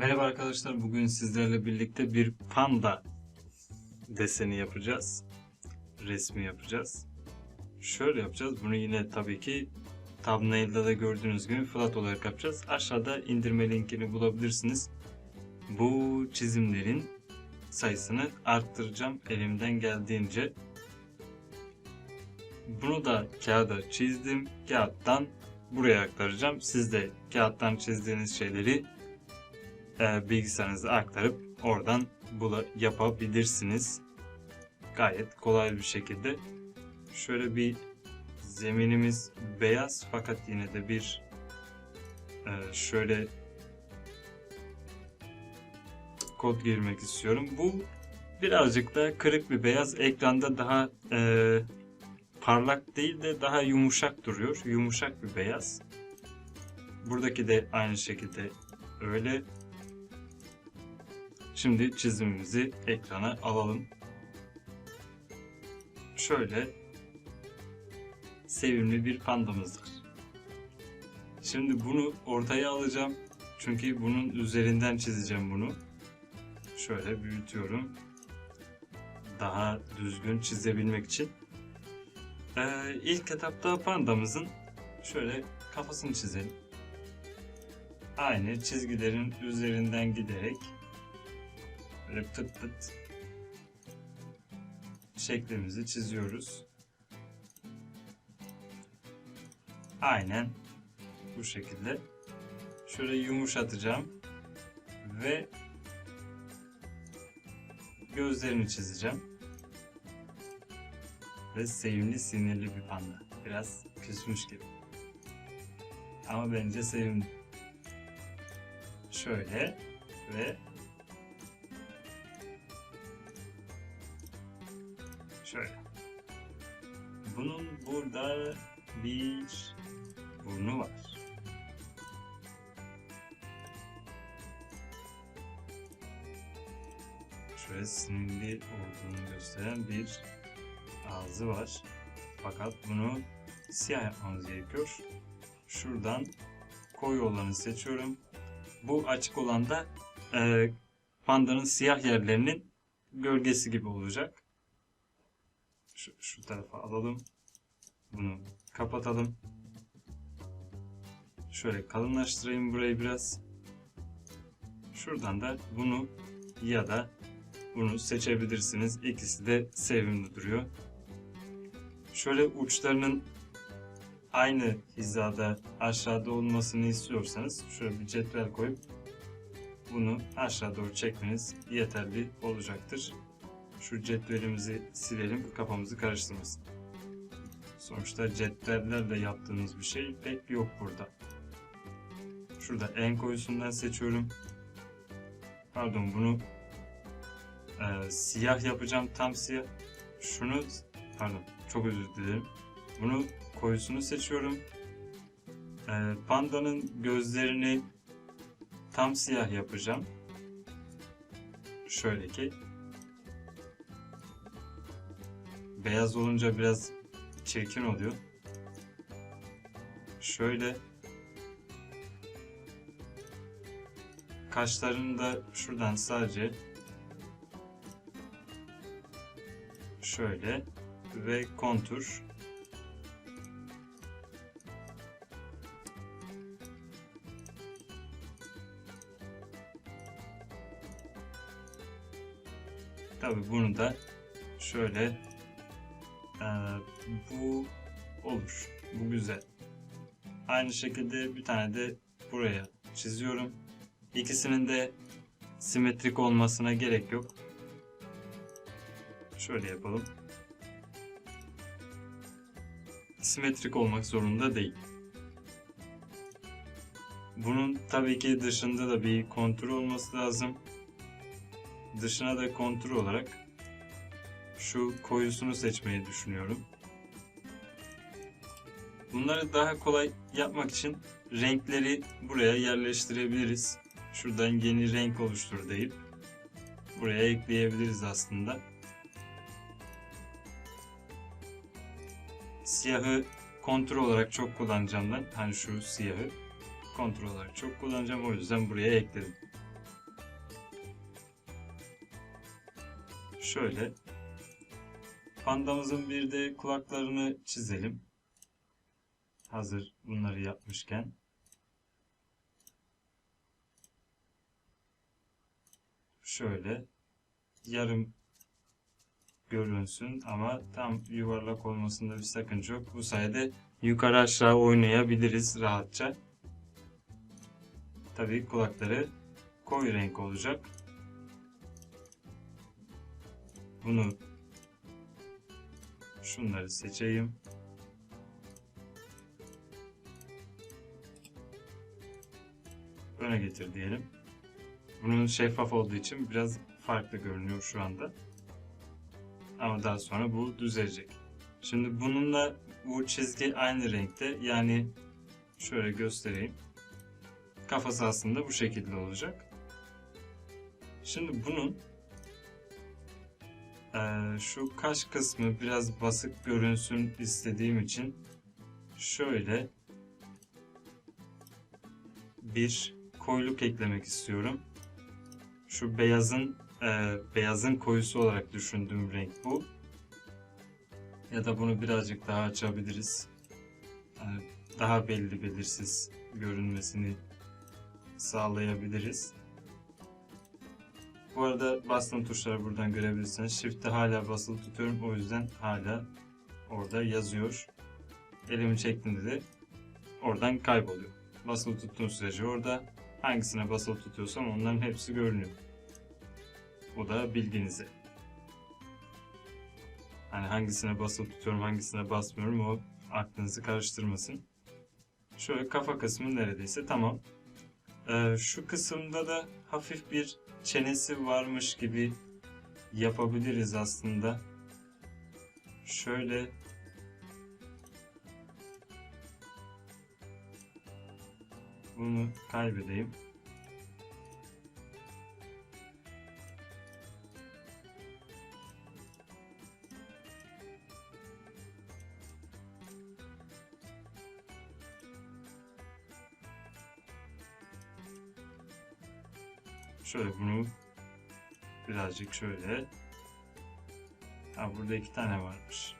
Merhaba arkadaşlar. Bugün sizlerle birlikte bir panda deseni yapacağız. Resmi yapacağız. Şöyle yapacağız. Bunu yine tabii ki thumbnail'da da gördüğünüz gibi flat olarak yapacağız. Aşağıda indirme linkini bulabilirsiniz. Bu çizimlerin sayısını arttıracağım elimden geldiğince. Bunu da kağıda çizdim. Kağıttan buraya aktaracağım. Siz de kağıttan çizdiğiniz şeyleri e, bilgisayarınıza aktarıp oradan bula yapabilirsiniz. Gayet kolay bir şekilde. Şöyle bir zeminimiz beyaz fakat yine de bir e, şöyle kod girmek istiyorum. Bu birazcık da kırık bir beyaz. Ekranda daha e, parlak değil de daha yumuşak duruyor. Yumuşak bir beyaz. Buradaki de aynı şekilde öyle. Şimdi çizimimizi ekrana alalım. Şöyle sevimli bir pandamız var. Şimdi bunu ortaya alacağım. Çünkü bunun üzerinden çizeceğim bunu. Şöyle büyütüyorum. Daha düzgün çizebilmek için. Ee, ilk etapta pandamızın şöyle kafasını çizelim. Aynı çizgilerin üzerinden giderek böyle pıt pıt şeklimizi çiziyoruz. Aynen bu şekilde. Şöyle yumuşatacağım ve gözlerini çizeceğim. Ve sevimli sinirli bir panda. Biraz küsmüş gibi. Ama bence sevimli. Şöyle ve bir burnu var. Şöyle sinirli olduğunu gösteren bir ağzı var. Fakat bunu siyah yapmamız gerekiyor. Şuradan koyu olanı seçiyorum. Bu açık olan da e, pandanın siyah yerlerinin gölgesi gibi olacak. Şu, şu tarafa alalım. Bunu kapatalım. Şöyle kalınlaştırayım burayı biraz. Şuradan da bunu ya da bunu seçebilirsiniz. İkisi de sevimli duruyor. Şöyle uçlarının aynı hizada aşağıda olmasını istiyorsanız şöyle bir cetvel koyup bunu aşağı doğru çekmeniz yeterli olacaktır. Şu cetvelimizi silelim kafamızı karıştırmasın. Sonuçta cetvellerle yaptığımız bir şey pek yok burada. Şurada en koyusundan seçiyorum. Pardon bunu e, siyah yapacağım tam siyah. Şunu pardon çok özür dilerim. Bunu koyusunu seçiyorum. E, pandanın gözlerini tam siyah yapacağım. Şöyle ki beyaz olunca biraz çirkin oluyor. Şöyle kaşlarını da şuradan sadece şöyle ve kontur Tabi bunu da şöyle e, bu olur. Bu güzel. Aynı şekilde bir tane de buraya çiziyorum. İkisinin de simetrik olmasına gerek yok. Şöyle yapalım. Simetrik olmak zorunda değil. Bunun tabii ki dışında da bir kontur olması lazım. Dışına da kontur olarak şu koyusunu seçmeyi düşünüyorum. Bunları daha kolay yapmak için renkleri buraya yerleştirebiliriz. Şuradan yeni renk oluştur deyip buraya ekleyebiliriz aslında. Siyahı kontrol olarak çok kullanacağım ben. Hani şu siyahı kontrol olarak çok kullanacağım. O yüzden buraya ekledim. Şöyle Pandamızın bir de kulaklarını çizelim. Hazır bunları yapmışken. Şöyle yarım görünsün ama tam yuvarlak olmasında bir sakınca yok. Bu sayede yukarı aşağı oynayabiliriz rahatça. Tabii kulakları koyu renk olacak. Bunu şunları seçeyim. Öne getir diyelim. Bunun şeffaf olduğu için biraz farklı görünüyor şu anda. Ama daha sonra bu düzelecek. Şimdi bununla bu çizgi aynı renkte. Yani şöyle göstereyim. Kafası aslında bu şekilde olacak. Şimdi bunun eee, şu kaş kısmı biraz basık görünsün istediğim için şöyle bir koyuluk eklemek istiyorum. Şu beyazın e, beyazın koyusu olarak düşündüğüm renk bu. Ya da bunu birazcık daha açabiliriz. Yani daha belli belirsiz görünmesini sağlayabiliriz. Bu arada bastığım tuşları buradan görebilirsiniz. Shift'te hala basılı tutuyorum. O yüzden hala orada yazıyor. Elimi çektiğimde de oradan kayboluyor. Basılı tuttuğum sürece orada hangisine basılı tutuyorsam onların hepsi görünüyor. Bu da bilginize. Hani hangisine basılı tutuyorum, hangisine basmıyorum o aklınızı karıştırmasın. Şöyle kafa kısmı neredeyse tamam. Ee, şu kısımda da hafif bir çenesi varmış gibi yapabiliriz aslında. Şöyle bunu kaybedeyim. Şöyle bunu birazcık şöyle. Ha burada iki tane varmış.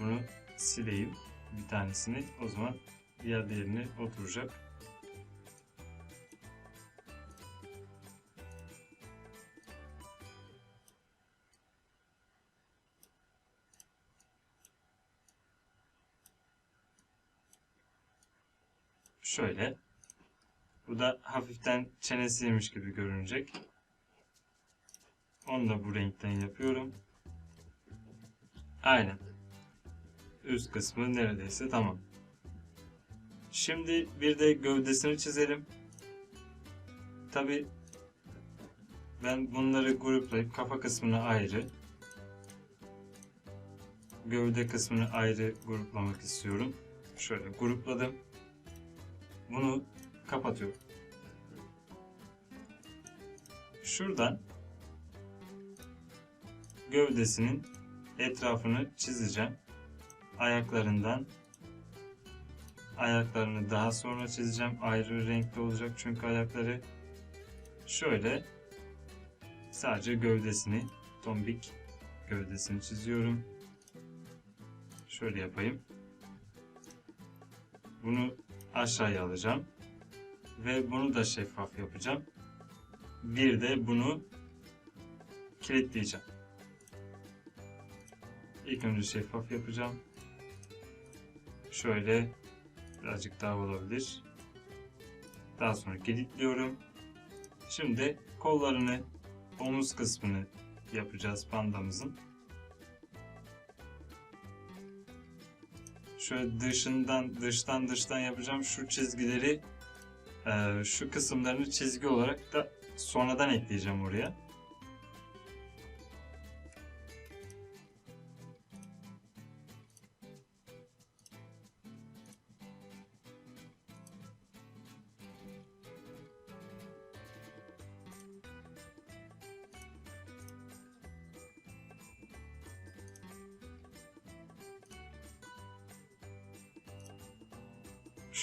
Bunu sileyim bir tanesini. O zaman diğer yerine oturacak. Hafiften çenesiymiş gibi görünecek. Onu da bu renkten yapıyorum. Aynen. Üst kısmı neredeyse tamam. Şimdi bir de gövdesini çizelim. Tabi ben bunları gruplayıp kafa kısmını ayrı, gövde kısmını ayrı gruplamak istiyorum. Şöyle grupladım. Bunu kapatıyorum. Şuradan gövdesinin etrafını çizeceğim. Ayaklarından ayaklarını daha sonra çizeceğim. Ayrı renkli olacak çünkü ayakları şöyle sadece gövdesini tombik gövdesini çiziyorum. Şöyle yapayım. Bunu aşağıya alacağım. Ve bunu da şeffaf yapacağım. Bir de bunu kilitleyeceğim. İlk önce şeffaf yapacağım. Şöyle birazcık daha olabilir. Daha sonra kilitliyorum. Şimdi kollarını, omuz kısmını yapacağız pandamızın. Şöyle dışından, dıştan dıştan yapacağım. Şu çizgileri, e, şu kısımlarını çizgi olarak da sonradan ekleyeceğim oraya.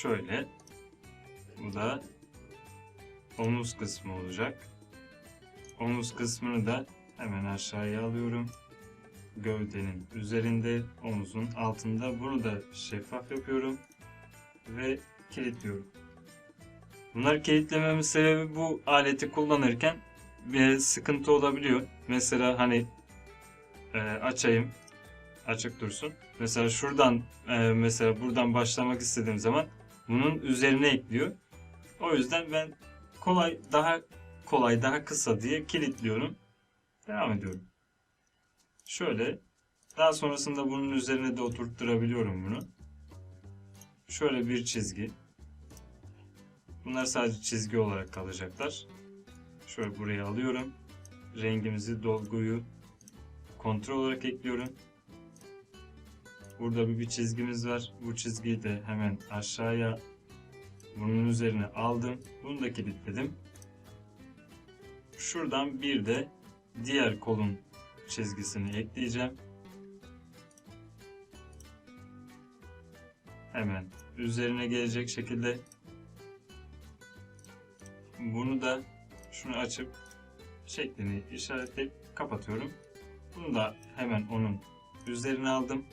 Şöyle. Bu da omuz kısmı olacak. omuz kısmını da hemen aşağıya alıyorum. Gövdenin üzerinde, omuzun altında. Bunu da şeffaf yapıyorum ve kilitliyorum. Bunları kilitlememin sebebi bu aleti kullanırken bir sıkıntı olabiliyor. Mesela hani e, açayım, açık dursun. Mesela şuradan, e, mesela buradan başlamak istediğim zaman bunun üzerine ekliyor. O yüzden ben kolay, daha kolay, daha kısa diye kilitliyorum. Devam ediyorum. Şöyle, daha sonrasında bunun üzerine de oturtturabiliyorum bunu. Şöyle bir çizgi. Bunlar sadece çizgi olarak kalacaklar. Şöyle buraya alıyorum. Rengimizi, dolguyu kontrol olarak ekliyorum. Burada bir, bir çizgimiz var. Bu çizgiyi de hemen aşağıya bunun üzerine aldım. Bunu da kilitledim. Şuradan bir de diğer kolun çizgisini ekleyeceğim. Hemen üzerine gelecek şekilde bunu da şunu açıp şeklini işaretleyip kapatıyorum. Bunu da hemen onun üzerine aldım.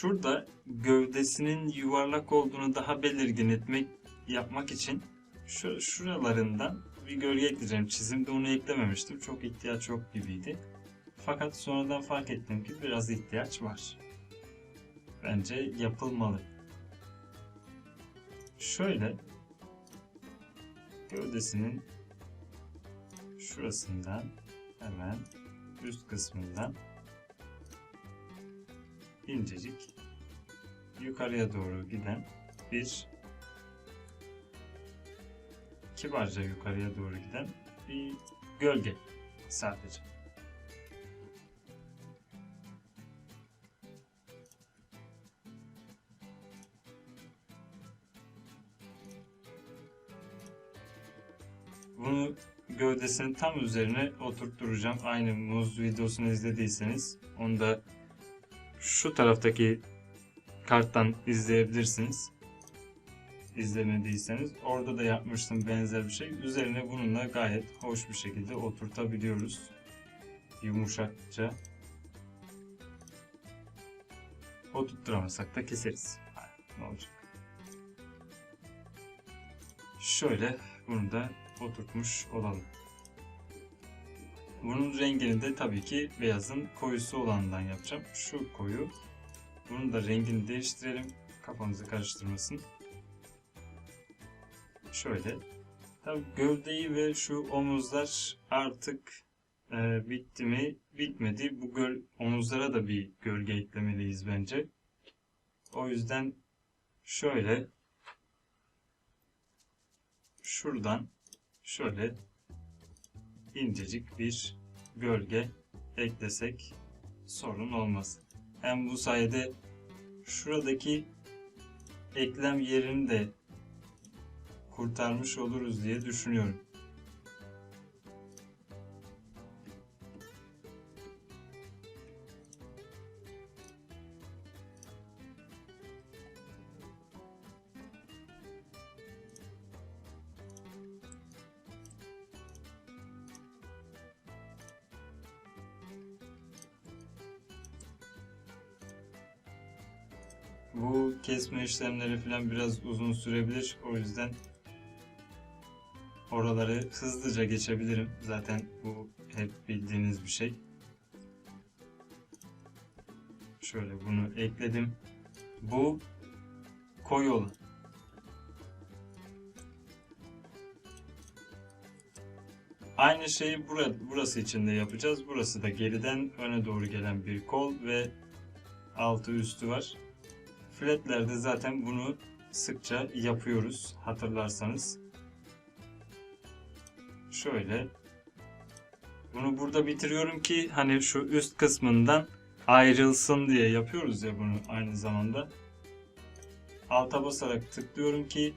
Şurada gövdesinin yuvarlak olduğunu daha belirgin etmek yapmak için şu şuralarından bir gölge ekleyeceğim. Çizimde onu eklememiştim. Çok ihtiyaç yok gibiydi. Fakat sonradan fark ettim ki biraz ihtiyaç var. Bence yapılmalı. Şöyle gövdesinin şurasından hemen üst kısmından incecik yukarıya doğru giden bir kibarca yukarıya doğru giden bir gölge sadece. Bunu gövdesinin tam üzerine oturtturacağım. Aynı muz videosunu izlediyseniz onu da şu taraftaki karttan izleyebilirsiniz. İzlemediyseniz orada da yapmıştım benzer bir şey. Üzerine bununla gayet hoş bir şekilde oturtabiliyoruz. Yumuşakça. Oturtturamazsak da keseriz. Ne olacak? Şöyle bunu da oturtmuş olalım. Bunun rengini de tabii ki beyazın koyusu olandan yapacağım. Şu koyu. Bunun da rengini değiştirelim. Kafanızı karıştırmasın. Şöyle. Tabii gövdeyi ve şu omuzlar artık e, bitti mi? Bitmedi. Bu göl, omuzlara da bir gölge eklemeliyiz bence. O yüzden şöyle şuradan şöyle incecik bir gölge eklesek sorun olmaz. Hem bu sayede şuradaki eklem yerini de kurtarmış oluruz diye düşünüyorum. Kesme işlemleri falan biraz uzun sürebilir. O yüzden oraları hızlıca geçebilirim. Zaten bu hep bildiğiniz bir şey. Şöyle bunu ekledim. Bu koyu olan. Aynı şeyi bura, burası için de yapacağız. Burası da geriden öne doğru gelen bir kol ve altı üstü var. Fletlerde zaten bunu sıkça yapıyoruz hatırlarsanız. Şöyle. Bunu burada bitiriyorum ki hani şu üst kısmından ayrılsın diye yapıyoruz ya bunu aynı zamanda. Alta basarak tıklıyorum ki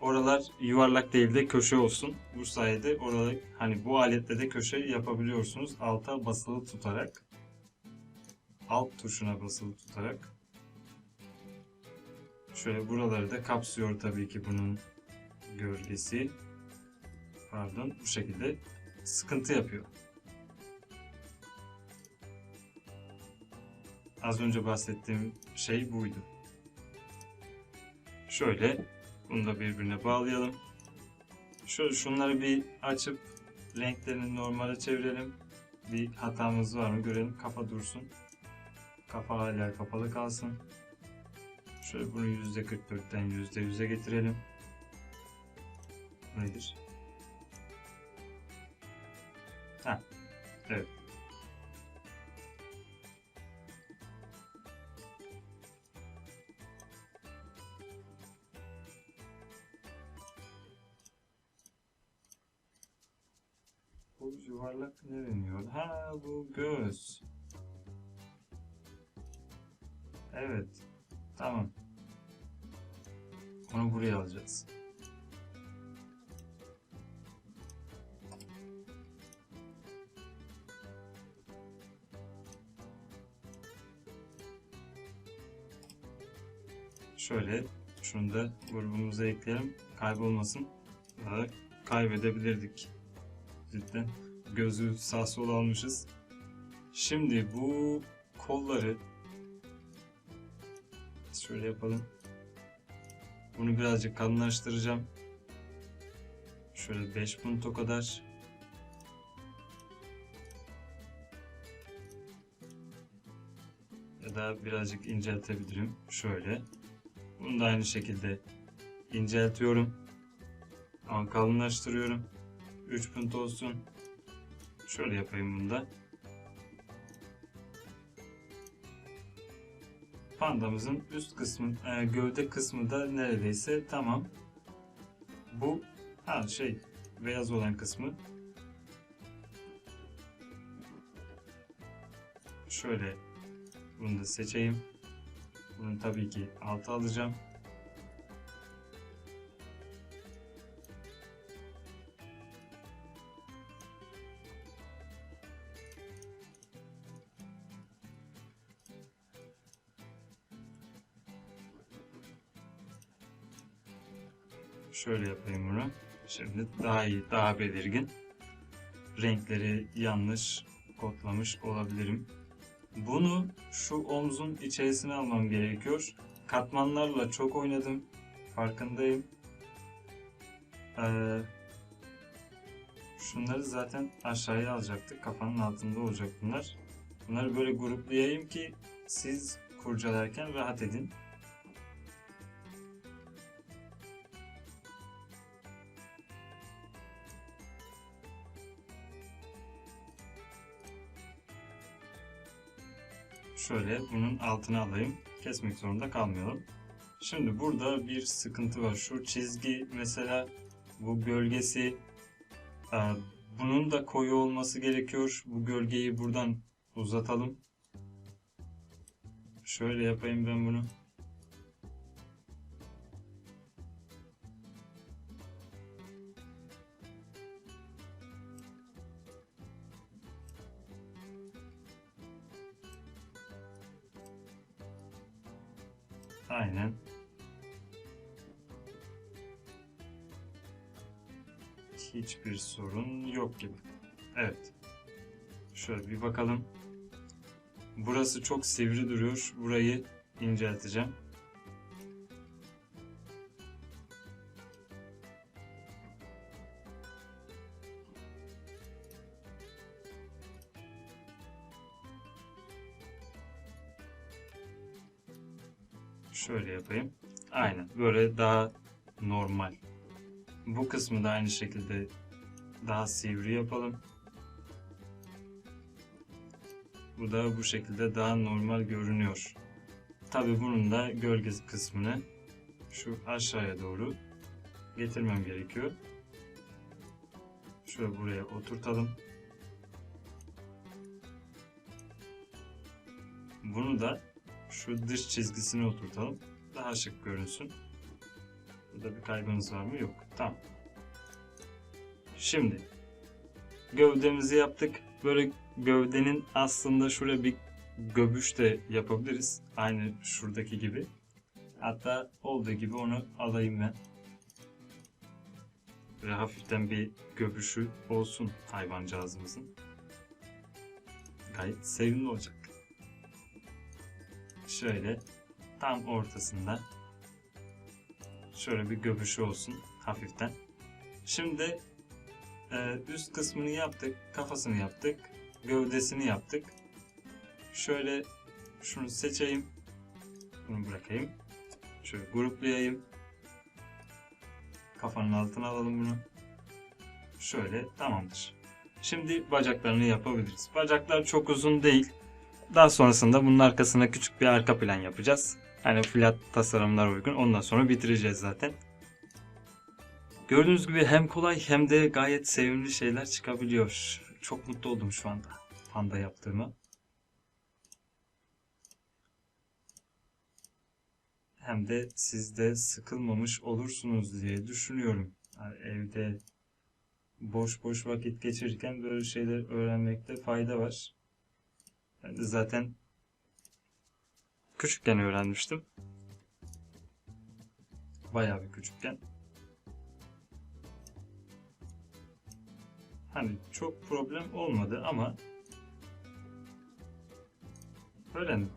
oralar yuvarlak değil de köşe olsun. Bu sayede oralar hani bu aletle de köşe yapabiliyorsunuz. Alta basılı tutarak. Alt tuşuna basılı tutarak. Şöyle buraları da kapsıyor tabii ki bunun gölgesi pardon bu şekilde sıkıntı yapıyor. Az önce bahsettiğim şey buydu. Şöyle bunu da birbirine bağlayalım. Şöyle şunları bir açıp renklerini normale çevirelim. Bir hatamız var mı görelim. Kafa dursun. Kafa hala kapalı kalsın. Şöyle bunu %44'ten %100'e getirelim. Nedir? Ha, evet. Bu yuvarlak ne deniyor? Ha bu göz. Evet. Tamam. Onu buraya alacağız. Şöyle şunu da grubumuza ekleyelim. Kaybolmasın. Daha kaybedebilirdik. Cidden gözü sağ sol almışız. Şimdi bu kolları şöyle yapalım. Bunu birazcık kalınlaştıracağım. Şöyle 5 punto kadar. Ya da birazcık inceltebilirim. Şöyle. Bunu da aynı şekilde inceltiyorum. Ama kalınlaştırıyorum. 3 punto olsun. Şöyle yapayım bunu da. Pandamızın üst kısmı, e, gövde kısmı da neredeyse tamam. Bu ha şey beyaz olan kısmı. Şöyle bunu da seçeyim. Bunu tabii ki alta alacağım. Şöyle yapayım bunu. Şimdi daha iyi, daha belirgin. Renkleri yanlış kodlamış olabilirim. Bunu şu omzun içerisine almam gerekiyor. Katmanlarla çok oynadım. Farkındayım. Ee, şunları zaten aşağıya alacaktık. Kafanın altında olacak bunlar. Bunları böyle gruplayayım ki siz kurcalarken rahat edin. Şöyle bunun altına alayım. Kesmek zorunda kalmayalım. Şimdi burada bir sıkıntı var. Şu çizgi mesela bu gölgesi e, bunun da koyu olması gerekiyor. Bu gölgeyi buradan uzatalım. Şöyle yapayım ben bunu. Aynen. Hiçbir sorun yok gibi. Evet. Şöyle bir bakalım. Burası çok sivri duruyor. Burayı incelteceğim. Şöyle yapayım. Aynen. Böyle daha normal. Bu kısmı da aynı şekilde daha sivri yapalım. Bu da bu şekilde daha normal görünüyor. Tabi bunun da gölge kısmını şu aşağıya doğru getirmem gerekiyor. Şöyle buraya oturtalım. Bunu da şu dış çizgisine oturtalım. Daha şık görünsün. Burada bir kaybınız var mı? Yok. Tamam. Şimdi gövdemizi yaptık. Böyle gövdenin aslında şuraya bir göbüş de yapabiliriz. Aynı şuradaki gibi. Hatta olduğu gibi onu alayım ben. Böyle hafiften bir göbüşü olsun hayvancağızımızın. Gayet sevimli olacak. Şöyle tam ortasında şöyle bir göbüşü olsun hafiften. Şimdi e, üst kısmını yaptık, kafasını yaptık, gövdesini yaptık. Şöyle şunu seçeyim. Bunu bırakayım. Şöyle gruplayayım. Kafanın altına alalım bunu. Şöyle tamamdır. Şimdi bacaklarını yapabiliriz. Bacaklar çok uzun değil. Daha sonrasında bunun arkasına küçük bir arka plan yapacağız. Hani flat tasarımlar uygun. Ondan sonra bitireceğiz zaten. Gördüğünüz gibi hem kolay hem de gayet sevimli şeyler çıkabiliyor. Çok mutlu oldum şu anda panda yaptığıma. Hem de siz de sıkılmamış olursunuz diye düşünüyorum. Yani evde boş boş vakit geçirirken böyle şeyler öğrenmekte fayda var. Zaten küçükken öğrenmiştim. Bayağı bir küçükken. Hani çok problem olmadı ama öğrendim.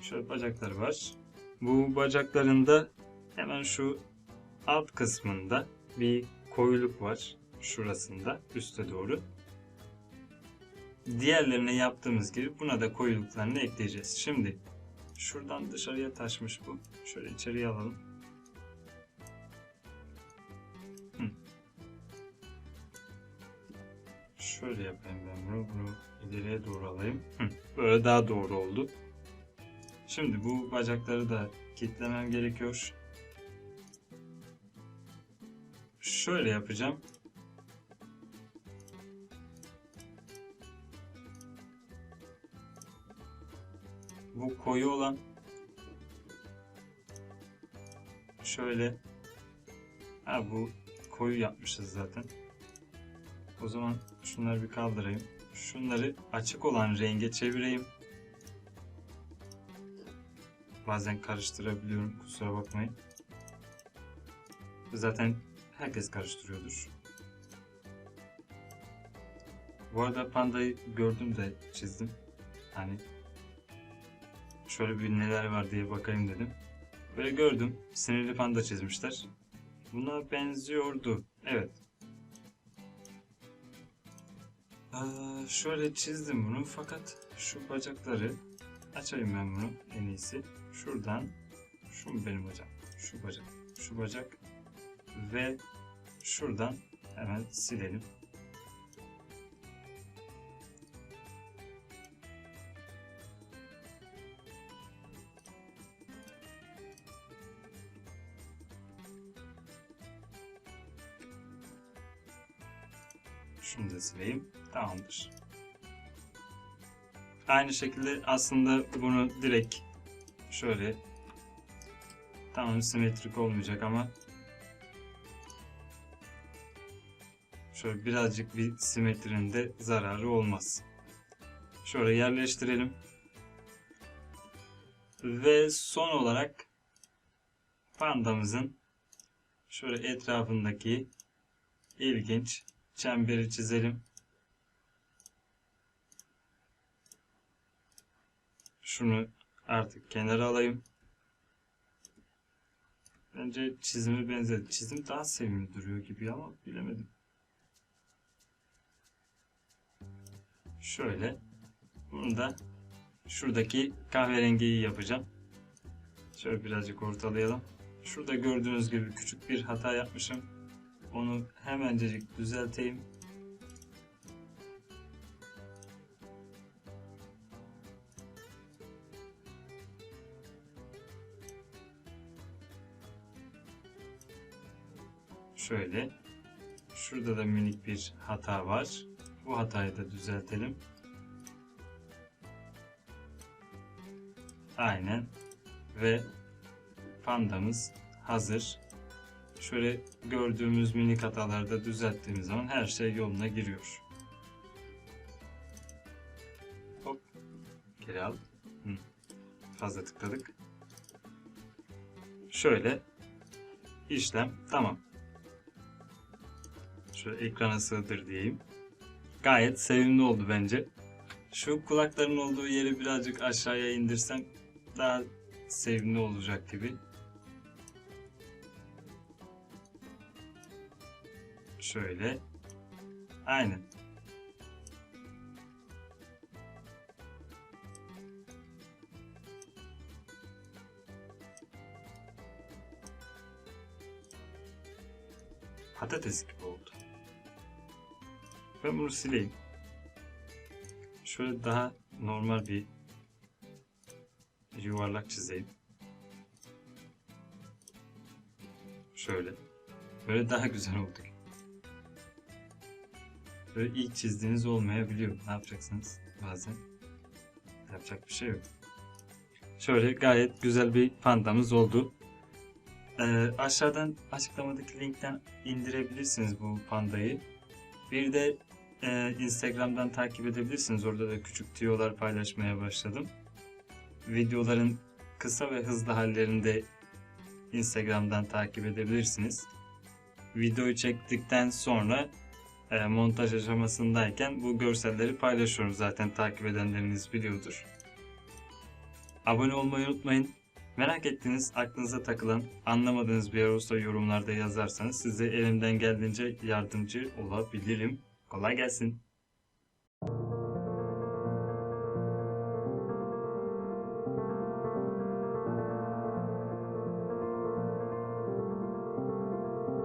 Şöyle bacakları var. Bu bacaklarında hemen şu alt kısmında bir koyuluk var. Şurasında üste doğru. Diğerlerine yaptığımız gibi buna da koyuluklarını ekleyeceğiz. Şimdi şuradan dışarıya taşmış bu. Şöyle içeriye alalım. Şöyle yapayım ben bunu. Bunu ileriye doğru alayım. Böyle daha doğru oldu. Şimdi bu bacakları da kilitlemem gerekiyor. Şöyle yapacağım. Koyu olan şöyle ha bu koyu yapmışız zaten. O zaman şunları bir kaldırayım. Şunları açık olan renge çevireyim. Bazen karıştırabiliyorum kusura bakmayın. Zaten herkes karıştırıyordur. Bu arada pandayı gördüm de çizdim. Hani şöyle bir neler var diye bakayım dedim. Böyle gördüm. Sinirli panda çizmişler. Buna benziyordu. Evet. Aa, şöyle çizdim bunu fakat şu bacakları açayım ben bunu en iyisi. Şuradan şu benim hocam? Şu bacak. Şu bacak ve şuradan hemen silelim. Sileyim. Tamamdır. Aynı şekilde aslında bunu direkt şöyle tamam simetrik olmayacak ama şöyle birazcık bir simetrinin de zararı olmaz. Şöyle yerleştirelim. Ve son olarak pandamızın şöyle etrafındaki ilginç çemberi çizelim. Şunu artık kenara alayım. Bence çizime benzedi. Çizim daha sevimli duruyor gibi ama bilemedim. Şöyle. Bunu da şuradaki kahverengiyi yapacağım. Şöyle birazcık ortalayalım. Şurada gördüğünüz gibi küçük bir hata yapmışım. Onu hemencecik düzelteyim. Şöyle. Şurada da minik bir hata var. Bu hatayı da düzeltelim. Aynen. Ve pandamız hazır. Şöyle gördüğümüz minik hataları da düzelttiğimiz zaman her şey yoluna giriyor. Hop. Geri al. Fazla tıkladık. Şöyle işlem tamam. Şöyle ekrana sığdır diyeyim. Gayet sevimli oldu bence. Şu kulakların olduğu yeri birazcık aşağıya indirsem daha sevimli olacak gibi. Şöyle. Aynen. Patates gibi oldu. Ben bunu sileyim. Şöyle daha normal bir yuvarlak çizeyim. Şöyle. Böyle daha güzel oldu. Böyle ilk çizdiğiniz olmayabiliyor. Ne yapacaksınız bazen? Yapacak bir şey yok. Şöyle gayet güzel bir pandamız oldu. Ee, aşağıdan açıklamadaki linkten indirebilirsiniz bu pandayı. Bir de e, Instagram'dan takip edebilirsiniz. Orada da küçük tüyolar paylaşmaya başladım. Videoların kısa ve hızlı hallerini de Instagram'dan takip edebilirsiniz. Videoyu çektikten sonra e, montaj aşamasındayken bu görselleri paylaşıyorum. Zaten takip edenleriniz biliyordur. Abone olmayı unutmayın. Merak ettiğiniz, aklınıza takılan, anlamadığınız bir yer olursa yorumlarda yazarsanız size elimden geldiğince yardımcı olabilirim. Kolay gelsin.